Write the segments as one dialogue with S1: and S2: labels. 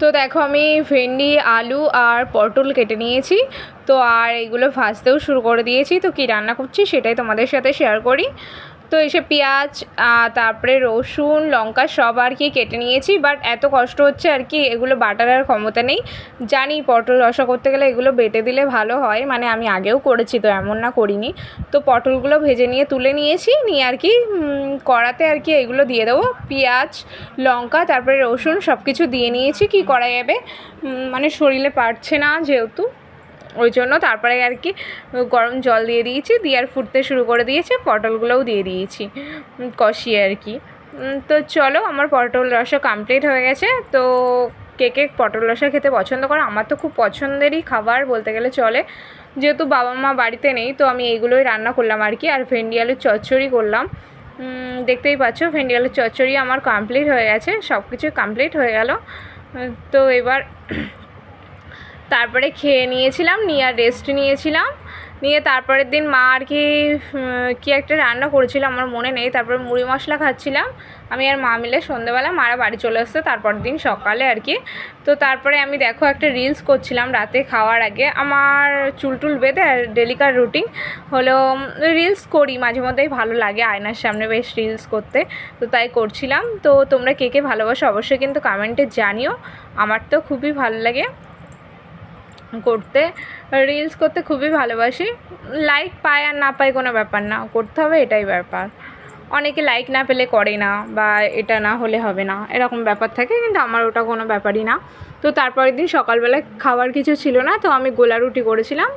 S1: তো দেখো আমি ভেন্ডি, আলু আর পটল কেটে নিয়েছি। তো আর এগুলো ভাজতেও শুরু করে দিয়েছি। তো কি রান্না করছি সেটাই তোমাদের সাথে শেয়ার করি। তো এসে পেঁয়াজ তারপরে রসুন, লঙ্কা সব আর কি কেটে নিয়েছি। বাট এত কষ্ট হচ্ছে আর কি, এগুলো বাটার আর ক্ষমতা নেই। জানি পটল রসা করতে গেলে এগুলো বেটে দিলে ভালো হয় মানে আমি আগেও করেছি তো এমন না করিনি। তো পটলগুলো ভেজে নিয়ে তুলে নিয়েছি, নিয়ে আর কি কড়াতে আর কি এগুলো দিয়ে দেবো। পেঁয়াজ, লঙ্কা, তারপরে রসুন সব কিছু দিয়ে নিয়েছি, কি করা যাবে? মানে শরীরে পারছে না যেহেতু। ওই জন্য তারপরে আর কি গরম জল দিয়ে দিয়েছি, দিয়ে আর ফুটতে শুরু করে দিয়েছে, পটলগুলোও দিয়ে দিয়েছি কষিয়ে আর কি। তো চলো আমার পটল রসা কমপ্লিট হয়ে গেছে। তো কে কে পটল রসা খেতে পছন্দ করে? আমার তো খুব পছন্দেরই খাবার বলতে গেলে চলে। যেহেতু বাবা মা বাড়িতে নেই, তো আমি এইগুলোই রান্না করলাম আর কি, আর ভেন্ডি আলুর চচ্চড়ি করলাম। দেখতেই পাচ্ছ, ভেন্ডি আলুর চচ্চড়ি আমার কমপ্লিট হয়ে গেছে সব কিছু কমপ্লিট হয়ে গেল। তো এবার তারপরে খেয়ে নিয়েছিলাম, নিয়ে আর রেস্ট নিয়েছিলাম। নিয়ে তারপরের দিন মা আর কি কী একটা রান্না করেছিল আমার মনে নেই, তারপর মুড়ি মশলা খাচ্ছিলাম। আমি আর মা মিলে সন্ধ্যেবেলা মারা বাড়ি চলে আসতো তারপর দিন সকালে আর কি। তো তারপরে আমি দেখো একটা রিলস করছিলাম রাতে খাওয়ার আগে। আমার চুল টুল বেঁধে আর ডেলিকার রুটিন হলো রিলস করি, মাঝে মধ্যেই ভালো লাগে আয়নার সামনে বেশ রিলস করতে। তো তাই করছিলাম। তো তোমরা কে কে ভালোবাসো অবশ্যই কিন্তু কমেন্টে জানিও। আমার তো খুবই ভালো লাগে। করতে রিলস করতে খুবই ভালোবাসি। লাইক পায় আর না পায় কোনো ব্যাপার না, করতে হবে এটাই ব্যাপার। অনেকে লাইক না পেলে করে না বা এটা না হলে হবে না, এরকম ব্যাপার থাকে, কিন্তু আমার ওটা কোনো ব্যাপারই না। তো তারপরের দিন সকালবেলায় খাওয়ার কিছু ছিল না, তো আমি গোলা রুটি করেছিলাম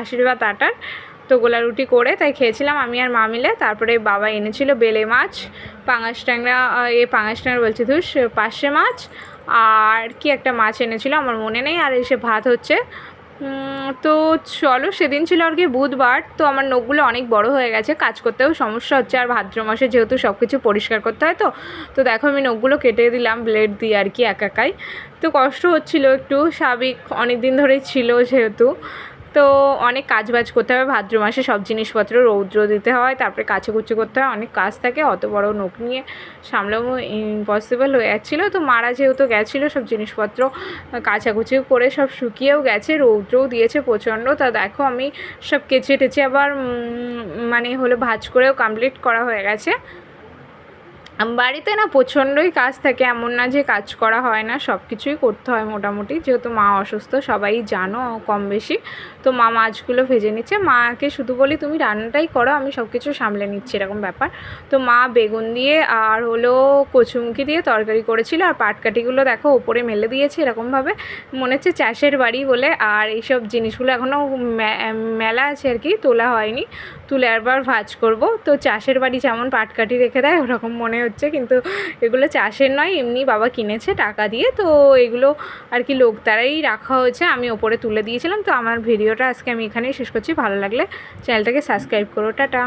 S1: আশীর্বাদ আটার। তো গোলা রুটি করে তাই খেয়েছিলাম আমি আর মা মিলে, তারপরে বাবা এনেছিল বেলে মাছ, পাঙাশ ট্যাংরা এ পাঙাশ ট্যাংরা বলছি ধুস পার্শে মাছ আর কি একটা মাছ এনেছিল আমার মনে নেই, আর এসে ভাত হচ্ছে। তো চলো সেদিন ছিল আর কি বুধবার, তো আমার নখগুলো অনেক বড় হয়ে গেছে, কাজ করতেও সমস্যা হচ্ছে। আর ভাদ্র মাসে যেহেতু সব কিছু পরিষ্কার করতে হয় তো তো দেখো আমি নখগুলো কেটে দিলাম ব্লেড দিয়ে আর কি একাকাই তো কষ্ট হচ্ছিল একটু, স্বাভাবিক অনেক দিন ধরেই ছিল যেহেতু। তো অনেক কাজ বাজ করতে হবে। ভাদ্র মাসে সব জিনিসপত্র রৌদ্র দিতে হয়, তারপরে কাছাকুচি করতে হয়, অনেক কাজ থাকে। অত বড় নোখ নিয়ে সামলানো ইম্পসিবল হয়ে যাচ্ছিল। তো মারা যেহেতু গেছিল, সব জিনিসপত্র কাছাকুচিও করে সব শুকিয়েও গেছে, রৌদ্রও দিয়েছে প্রচণ্ড। তা দেখো আমি সব কেচে টেচে আবার মানে হলো ভাজ করেও কমপ্লিট করা হয়ে গেছে। বাড়িতে না প্রচণ্ডই কাজ থাকে, এমন না যে কাজ করা হয় না সব কিছুই করতে হয় মোটামুটি। যেহেতু মা অসুস্থ, সবাই জানো কম বেশি। তো মা মাছগুলো ভেজে নিচ্ছে। মাকে শুধু বলি, তুমি রান্নাটাই করো, আমি সব কিছু সামলে নিচ্ছি, এরকম ব্যাপার। তো মা বেগুন দিয়ে আর হলো কচুমুখি দিয়ে তরকারি করেছিল, আর পাটকাঠিগুলো দেখো ওপরে মেলে দিয়েছে এরকমভাবে। মনে হচ্ছে চাষের বাড়ি বলে, আর এইসব জিনিসগুলো এখনও মেলা আছে আর কি, তোলা হয়নি। তুলে একবার ভাজ করব। তো চাষের বাড়ি যেমন পাটকাঠি রেখে দেয়, ওরকম মনে হচ্ছে কিন্তু এগুলো চাষের নয়, এমনি বাবা কিনেছে টাকা দিয়ে, তো এগুলো আর কি লোক তারাই রাখা হয়েছে, আমি ওপরে তুলে দিয়েছিলাম, তো আমার ভিডিওটা আজকে আমি এখানেই শেষ করছি, ভালো লাগলে চ্যানেলটাকে সাবস্ক্রাইব করো, টাটা।